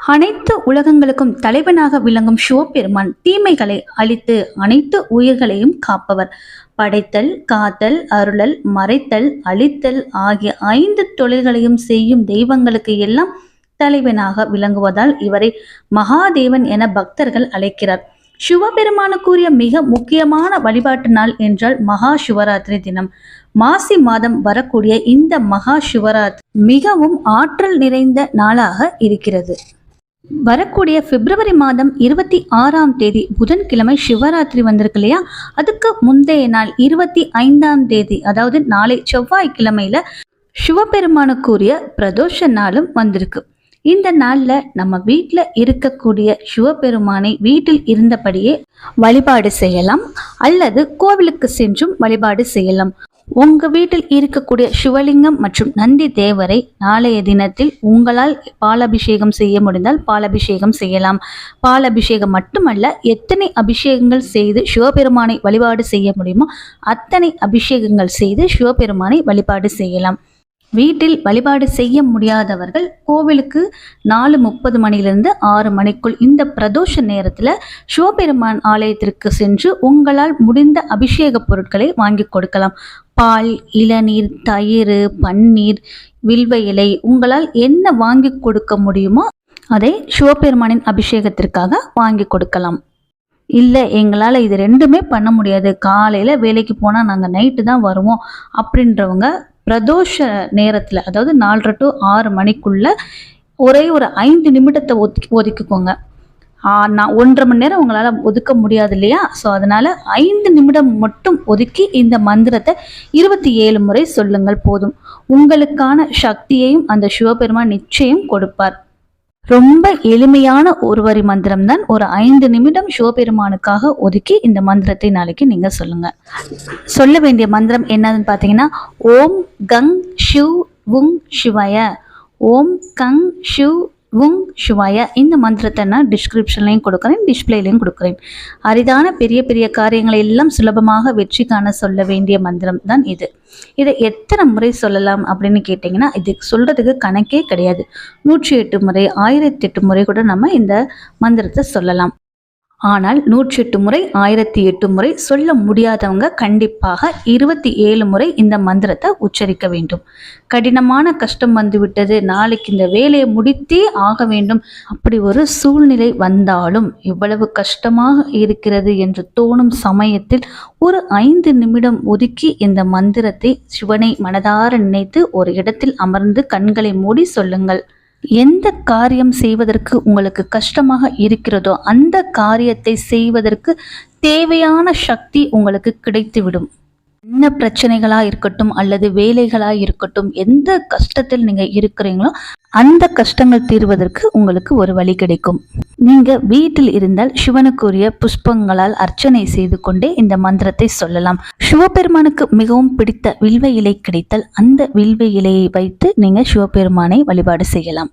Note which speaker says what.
Speaker 1: அனைத்து உலகங்களுக்கும் தலைவனாக விளங்கும் சிவபெருமான் தீமைகளை அழித்து அனைத்து உயிர்களையும் காப்பவர். படைத்தல் காத்தல் அருளல் மறைத்தல் அழித்தல் ஆகிய ஐந்து தொழில்களையும் செய்யும் தெய்வங்களுக்கு எல்லாம் தலைவனாக விளங்குவதால் இவரை மகாதேவன் என பக்தர்கள் அழைக்கிறார். சிவபெருமானுக்குரிய மிக முக்கியமான வழிபாட்டு நாள் என்றால் மகா சிவராத்திரி தினம். மாசி மாதம் வரக்கூடிய இந்த மகா சிவராத்திரி மிகவும் ஆற்றல் நிறைந்த நாளாக இருக்கிறது. வரக்கூடிய பிப்ரவரி மாதம் இருபத்தி ஆறாம் தேதி புதன்கிழமை சிவராத்திரி வந்திருக்கு இல்லையா? அதுக்கு முந்தைய நாள் இருபத்தி ஐந்தாம் தேதி அதாவது நாளை செவ்வாய்க்கிழமையில சிவபெருமானுக்குரிய பிரதோஷ நாளும் வந்திருக்கு. இந்த நாள்ல நம்ம வீட்டில் இருக்கக்கூடிய சிவபெருமானை வீட்டில் இருந்தபடியே வழிபாடு செய்யலாம். அல்லது கோவிலுக்கு சென்றும் வழிபாடு செய்யலாம். உங்க வீட்டில் இருக்கக்கூடிய சிவலிங்கம் மற்றும் நந்தி தேவரை நாளைய தினத்தில் உங்களால் பாலபிஷேகம் செய்ய முடிந்தால் பாலபிஷேகம் செய்யலாம். பாலபிஷேகம் மட்டுமல்ல எத்தனை அபிஷேகங்கள் செய்து சிவபெருமானை வழிபாடு செய்ய முடியுமோ அத்தனை அபிஷேகங்கள் செய்து சிவபெருமானை வழிபாடு செய்யலாம். வீட்டில் வழிபாடு செய்ய முடியாதவர்கள் கோவிலுக்கு நாலு முப்பது மணிலிருந்து ஆறு மணிக்குள் இந்த பிரதோஷ நேரத்தில் சிவபெருமான் ஆலயத்திற்கு சென்று உங்களால் முடிந்த அபிஷேக பொருட்களை வாங்கி கொடுக்கலாம். பால் இளநீர் தயிர் பன்னீர் வில்வ இலை உங்களால் என்ன வாங்கி கொடுக்க முடியுமோ அதை சிவபெருமானின் அபிஷேகத்திற்காக வாங்கி கொடுக்கலாம். இல்லை எங்களால் இது ரெண்டுமே பண்ண முடியாது. காலையில் வேலைக்கு போனால் நாங்கள் நைட்டு தான் வருவோம் அப்படின்றவங்க பிரதோஷ நேரத்தில் அதாவது நாலரை டு ஆறு மணிக்குள்ள ஒரே ஒரு ஐந்து நிமிடத்தை ஒதுக்கி ஒதுக்கிக்கோங்க. நான் ஒன்றரை மணி நேரம் உங்களால் ஒதுக்க முடியாது இல்லையா? ஸோ அதனால் ஐந்து நிமிடம் மட்டும் ஒதுக்கி இந்த மந்திரத்தை இருபத்தி ஏழு முறை சொல்லுங்கள் போதும். உங்களுக்கான சக்தியையும் அந்த சிவபெருமான் நிச்சயம் கொடுப்பார். ரொம்ப எளிமையான ஒரு வரி மந்திரம் தான். ஒரு ஐந்து நிமிடம் சிவபெருமானுக்காக ஒதுக்கி இந்த மந்திரத்தை நாளைக்கு நீங்க சொல்லுங்க. சொல்ல வேண்டிய மந்திரம் என்னதுன்னு பார்த்தீங்கன்னா ஓம் கங் ஷிவ் உங் சிவய ஓம் கங் ஷிவ் உங் சிவாய இந்த மந்திரத்தை நான் டிஸ்கிரிப்ஷன்லையும் கொடுக்குறேன் டிஸ்பிளேலையும் கொடுக்குறேன். அரிதான பெரிய பெரிய காரியங்களை எல்லாம் சுலபமாக வெற்றி காண சொல்ல வேண்டிய மந்திரம் தான் இது. இதை எத்தனை முறை சொல்லலாம் அப்படின்னு கேட்டிங்கன்னா இது சொல்கிறதுக்கு கணக்கே கிடையாது. நூற்றி எட்டு முறை ஆயிரத்தி எட்டு முறை கூட நம்ம இந்த மந்திரத்தை சொல்லலாம். ஆனால் நூற்றி எட்டு முறை ஆயிரத்தி எட்டு முறை சொல்ல முடியாதவங்க கண்டிப்பாக இருபத்தி ஏழு முறை இந்த மந்திரத்தை உச்சரிக்க வேண்டும். கடினமான கஷ்டம் வந்துவிட்டது. நாளைக்கு இந்த வேலையை முடித்தே ஆக வேண்டும். அப்படி ஒரு சூழ்நிலை வந்தாலும் இவ்வளவு கஷ்டமாக இருக்கிறது என்று தோணும் சமயத்தில் ஒரு ஐந்து நிமிடம் ஒதுக்கி இந்த மந்திரத்தை சிவனை மனதார நினைத்து ஒரு இடத்தில் அமர்ந்து கண்களை மூடி சொல்லுங்கள். எந்த காரியம் செய்வதற்கு உங்களுக்கு கஷ்டமாக இருக்கிறதோ அந்த காரியத்தை செய்வதற்கு தேவையான சக்தி உங்களுக்கு கிடைத்துவிடும். என்ன பிரச்சனைகளாக இருக்கட்டும் அல்லது வேலைகளாக இருக்கட்டும் எந்த கஷ்டத்தில் நீங்கள் இருக்கிறீங்களோ அந்த கஷ்டங்கள் தீர்வதற்கு உங்களுக்கு ஒரு வழி கிடைக்கும். நீங்க வீட்டில் இருந்தால் சிவனுக்குரிய புஷ்பங்களால் அர்ச்சனை செய்து கொண்டே இந்த மந்திரத்தை சொல்லலாம். சிவபெருமானுக்கு மிகவும் பிடித்த வில்வ இலை கிடைத்தால் அந்த வில்வ இலையை வைத்து நீங்கள் சிவபெருமானை வழிபாடு செய்யலாம்.